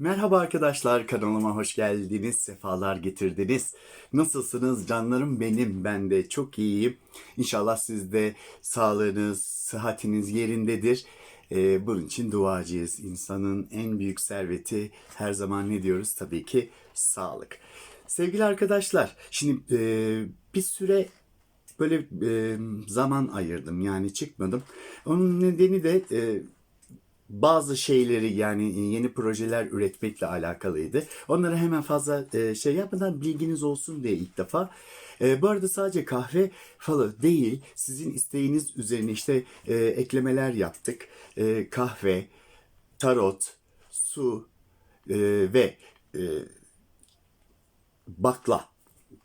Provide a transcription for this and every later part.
Merhaba arkadaşlar, kanalıma hoş geldiniz, sefalar getirdiniz. Nasılsınız canlarım benim? Ben de çok iyiyim. İnşallah siz de sağlığınız, sıhhatiniz yerindedir. Ee, bunun için duacıyız. İnsanın en büyük serveti her zaman ne diyoruz? Tabii ki sağlık. Sevgili arkadaşlar, şimdi e, bir süre böyle e, zaman ayırdım yani çıkmadım. Onun nedeni de e, bazı şeyleri yani yeni projeler üretmekle alakalıydı. Onlara hemen fazla e, şey yapmadan bilginiz olsun diye ilk defa. E, bu arada sadece kahve falı değil, sizin isteğiniz üzerine işte e, eklemeler yaptık. E, kahve, tarot, su e, ve e, bakla.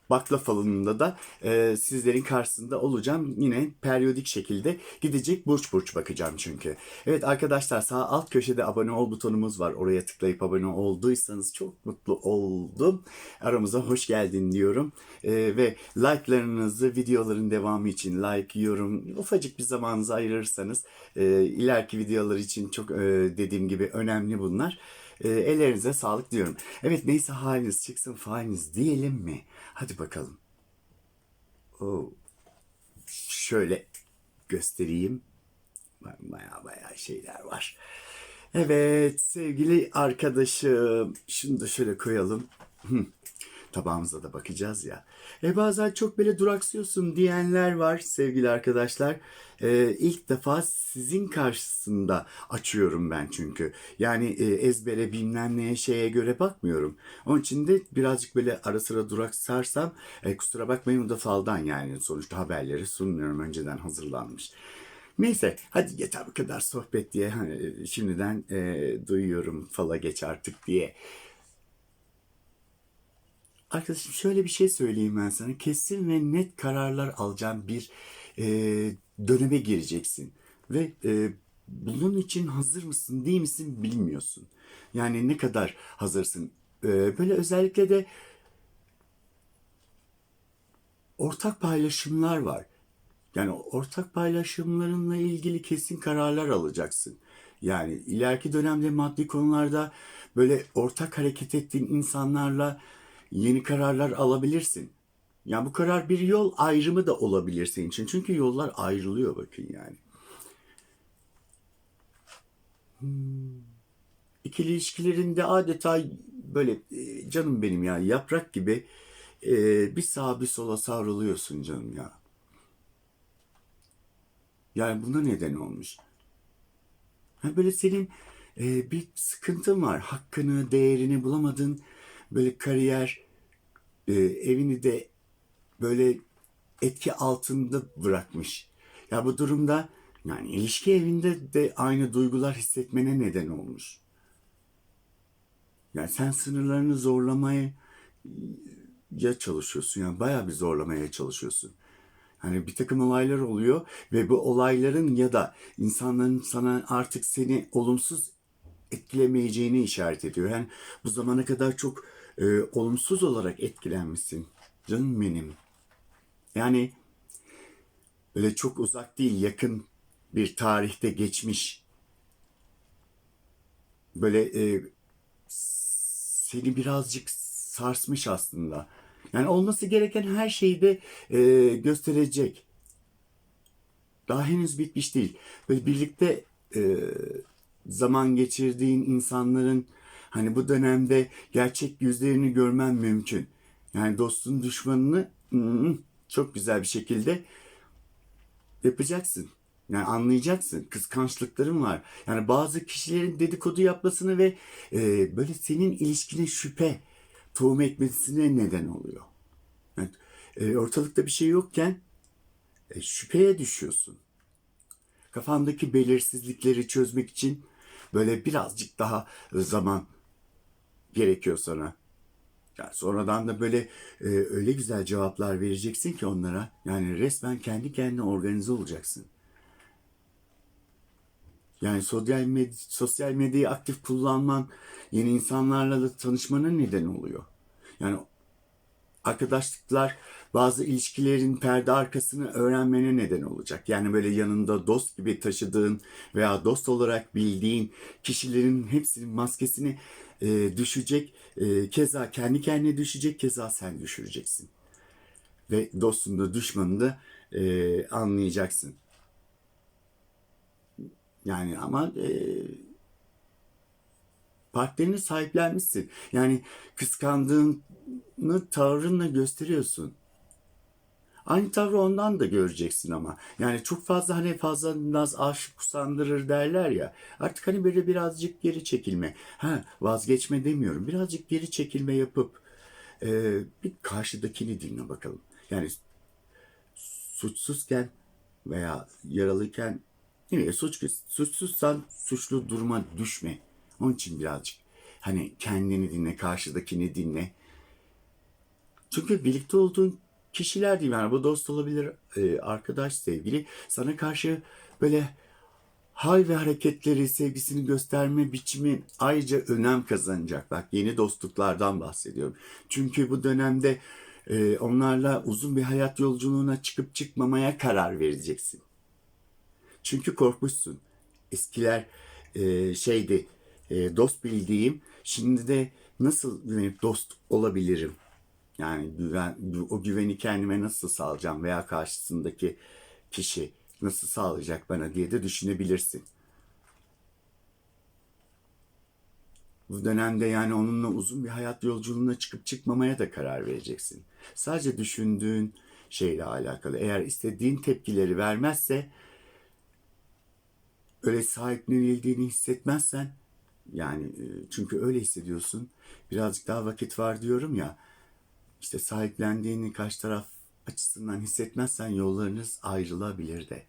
Bakla falında da e, sizlerin karşısında olacağım. Yine periyodik şekilde gidecek burç burç bakacağım çünkü. Evet arkadaşlar sağ alt köşede abone ol butonumuz var. Oraya tıklayıp abone olduysanız çok mutlu oldum. Aramıza hoş geldin diyorum. E, ve like'larınızı videoların devamı için like, yorum, ufacık bir zamanınızı ayırırsanız e, ileriki videolar için çok e, dediğim gibi önemli bunlar. E, ellerinize sağlık diyorum. Evet neyse haliniz çıksın faliniz diyelim mi? Hadi bakalım. Oo. Şöyle göstereyim. Baya baya şeyler var. Evet sevgili arkadaşım. Şunu da şöyle koyalım. Tabağımıza da bakacağız ya. E bazen çok böyle duraksıyorsun diyenler var sevgili arkadaşlar. E, ilk defa sizin karşısında açıyorum ben çünkü. Yani e, ezbere bilmem neye şeye göre bakmıyorum. Onun için de birazcık böyle ara sıra duraksarsam e, kusura bakmayın o da faldan yani. Sonuçta haberleri sunmuyorum önceden hazırlanmış. Neyse hadi yeter bu kadar sohbet diye hani şimdiden e, duyuyorum fala geç artık diye. Arkadaşım şöyle bir şey söyleyeyim ben sana. Kesin ve net kararlar alacağın bir e, döneme gireceksin. Ve e, bunun için hazır mısın değil misin bilmiyorsun. Yani ne kadar hazırsın. E, böyle özellikle de ortak paylaşımlar var. Yani ortak paylaşımlarınla ilgili kesin kararlar alacaksın. Yani ileriki dönemde maddi konularda böyle ortak hareket ettiğin insanlarla yeni kararlar alabilirsin. Yani bu karar bir yol ayrımı da olabilir senin için. Çünkü yollar ayrılıyor bakın yani. Hmm. İkili ilişkilerinde adeta böyle e, canım benim ya yaprak gibi e, bir sağa bir sola savruluyorsun canım ya. Yani buna neden olmuş. Böyle senin e, bir sıkıntın var. Hakkını, değerini bulamadın. Böyle kariyer, e, evini de böyle etki altında bırakmış. Ya bu durumda yani ilişki evinde de aynı duygular hissetmene neden olmuş. Yani sen sınırlarını zorlamaya ya çalışıyorsun yani bayağı bir zorlamaya çalışıyorsun. Hani bir takım olaylar oluyor ve bu olayların ya da insanların sana artık seni olumsuz etkilemeyeceğini işaret ediyor. Yani bu zamana kadar çok e, olumsuz olarak etkilenmişsin. Canım benim. Yani öyle çok uzak değil, yakın bir tarihte geçmiş. Böyle e, seni birazcık sarsmış aslında. Yani olması gereken her şeyi de e, gösterecek. Daha henüz bitmiş değil. Böyle birlikte e, zaman geçirdiğin insanların hani bu dönemde gerçek yüzlerini görmen mümkün. Yani dostun düşmanını çok güzel bir şekilde yapacaksın. Yani anlayacaksın. Kıskançlıkların var. Yani bazı kişilerin dedikodu yapmasını ve e, böyle senin ilişkine şüphe tohum etmesine neden oluyor. Yani, e, ortalıkta bir şey yokken e, şüpheye düşüyorsun. Kafandaki belirsizlikleri çözmek için böyle birazcık daha zaman gerekiyor sana. Yani sonradan da böyle e, öyle güzel cevaplar vereceksin ki onlara. Yani resmen kendi kendine organize olacaksın. Yani sosyal, med sosyal medyayı aktif kullanman yeni insanlarla da tanışmana neden oluyor. Yani arkadaşlıklar bazı ilişkilerin perde arkasını öğrenmene neden olacak. Yani böyle yanında dost gibi taşıdığın veya dost olarak bildiğin kişilerin hepsinin maskesini e, düşecek. E, keza kendi kendine düşecek. Keza sen düşüreceksin. Ve dostunu da düşmanını da e, anlayacaksın. Yani ama e, partnerini sahiplenmişsin. Yani kıskandığını tavrınla gösteriyorsun. Aynı tavrı ondan da göreceksin ama. Yani çok fazla hani fazla naz aşık kusandırır derler ya. Artık hani böyle birazcık geri çekilme. Ha vazgeçme demiyorum. Birazcık geri çekilme yapıp e, bir karşıdakini dinle bakalım. Yani suçsuzken veya yaralıyken yine suç, suçsuzsan suçlu duruma düşme. Onun için birazcık hani kendini dinle, karşıdakini dinle. Çünkü birlikte olduğun kişiler değil yani bu dost olabilir, e, arkadaş, sevgili sana karşı böyle hal ve hareketleri, sevgisini gösterme biçimi ayrıca önem kazanacak. Bak yeni dostluklardan bahsediyorum. Çünkü bu dönemde e, onlarla uzun bir hayat yolculuğuna çıkıp çıkmamaya karar vereceksin. Çünkü korkmuşsun. Eskiler e, şeydi, dost bildiğim, şimdi de nasıl güvenip dost olabilirim? Yani güven, o güveni kendime nasıl sağlayacağım veya karşısındaki kişi nasıl sağlayacak bana diye de düşünebilirsin. Bu dönemde yani onunla uzun bir hayat yolculuğuna çıkıp çıkmamaya da karar vereceksin. Sadece düşündüğün şeyle alakalı. Eğer istediğin tepkileri vermezse öyle sahiplenildiğini hissetmezsen yani e, çünkü öyle hissediyorsun. Birazcık daha vakit var diyorum ya. İşte sahiplendiğini karşı taraf açısından hissetmezsen yollarınız ayrılabilir de.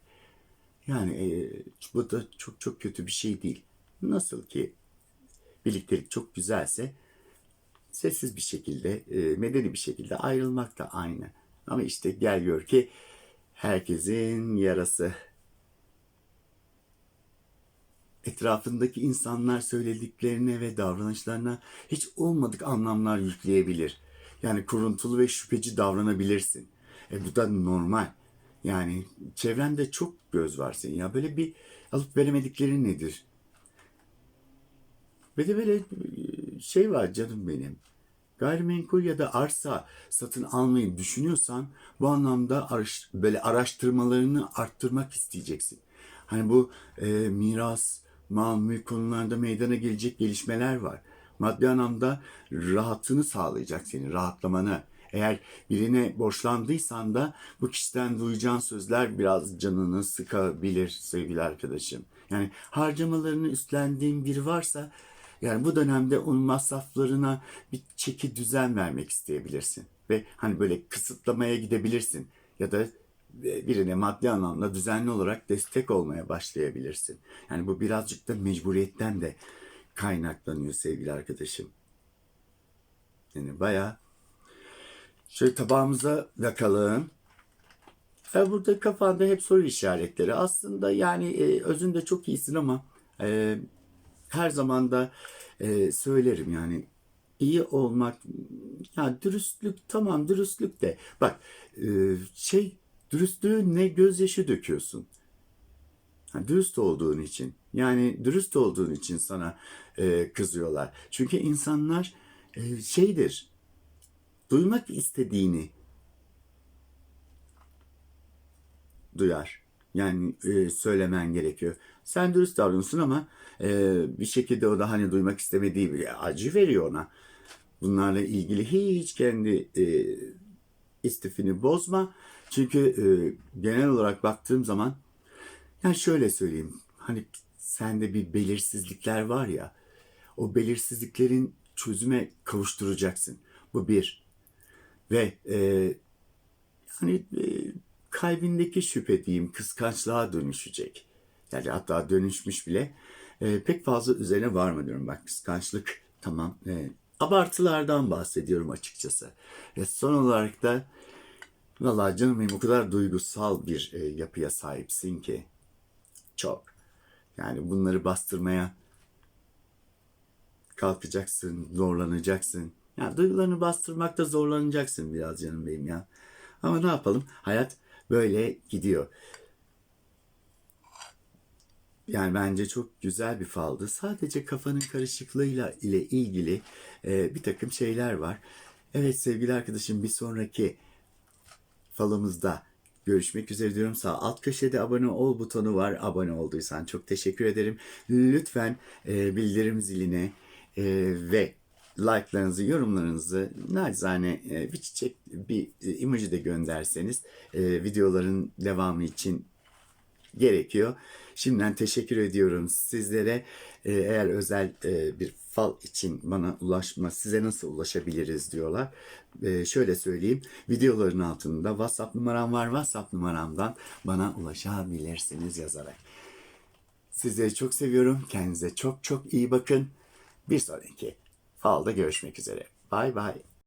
Yani e, bu da çok çok kötü bir şey değil. Nasıl ki birliktelik çok güzelse sessiz bir şekilde, e, medeni bir şekilde ayrılmak da aynı. Ama işte gel gör ki herkesin yarası. Etrafındaki insanlar söylediklerine ve davranışlarına hiç olmadık anlamlar yükleyebilir. Yani kuruntulu ve şüpheci davranabilirsin. E bu da normal. Yani çevrende çok göz var senin ya. Böyle bir alıp veremedikleri nedir? Ve de böyle şey var canım benim. Gayrimenkul ya da arsa satın almayı düşünüyorsan bu anlamda araş, böyle araştırmalarını arttırmak isteyeceksin. Hani bu e, miras, mal, mülk konularında meydana gelecek gelişmeler var. Maddi anlamda rahatını sağlayacak senin, rahatlamanı. Eğer birine borçlandıysan da bu kişiden duyacağın sözler biraz canını sıkabilir sevgili arkadaşım. Yani harcamalarını üstlendiğin biri varsa yani bu dönemde onun masraflarına bir çeki düzen vermek isteyebilirsin. Ve hani böyle kısıtlamaya gidebilirsin. Ya da birine maddi anlamda düzenli olarak destek olmaya başlayabilirsin. Yani bu birazcık da mecburiyetten de kaynaklanıyor sevgili arkadaşım. Yani bayağı şöyle tabağımıza bakalım. E, burada kafanda hep soru işaretleri. Aslında yani e, özünde çok iyisin ama e, her zaman da e, söylerim yani iyi olmak ya dürüstlük tamam dürüstlük de bak e, şey dürüstlüğü ne gözyaşı döküyorsun. Ha, dürüst olduğun için yani dürüst olduğun için sana e, kızıyorlar. Çünkü insanlar e, şeydir duymak istediğini duyar. Yani e, söylemen gerekiyor. Sen dürüst davranıyorsun ama e, bir şekilde o da hani duymak istemediği bir acı veriyor ona. Bunlarla ilgili hiç kendi e, istifini bozma. Çünkü e, genel olarak baktığım zaman yani şöyle söyleyeyim. Hani sende bir belirsizlikler var ya. O belirsizliklerin çözüme kavuşturacaksın. Bu bir. Ve e, hani e, kalbindeki şüphe diyeyim kıskançlığa dönüşecek. Yani hatta dönüşmüş bile. E, pek fazla üzerine varmıyorum. Bak kıskançlık tamam. E, abartılardan bahsediyorum açıkçası. Ve son olarak da Vallahi canım benim o kadar duygusal bir e, yapıya sahipsin ki. Çok. Yani bunları bastırmaya kalkacaksın, zorlanacaksın. Yani duygularını bastırmakta zorlanacaksın biraz canım benim ya. Ama ne yapalım? Hayat böyle gidiyor. Yani bence çok güzel bir faldı. Sadece kafanın karışıklığıyla ile ilgili e, bir takım şeyler var. Evet sevgili arkadaşım bir sonraki falımızda görüşmek üzere diyorum. Sağ alt köşede abone ol butonu var. Abone olduysan çok teşekkür ederim. Lütfen e, bildirim ziline e, ve like'larınızı, yorumlarınızı nacizane e, bir çiçek, bir e, emoji de gönderseniz e, videoların devamı için gerekiyor. Şimdiden teşekkür ediyorum sizlere. Ee, eğer özel e, bir fal için bana ulaşma, size nasıl ulaşabiliriz diyorlar. Ee, şöyle söyleyeyim. Videoların altında WhatsApp numaram var. WhatsApp numaramdan bana ulaşabilirsiniz yazarak. Sizleri çok seviyorum. Kendinize çok çok iyi bakın. Bir sonraki falda görüşmek üzere. Bay bay.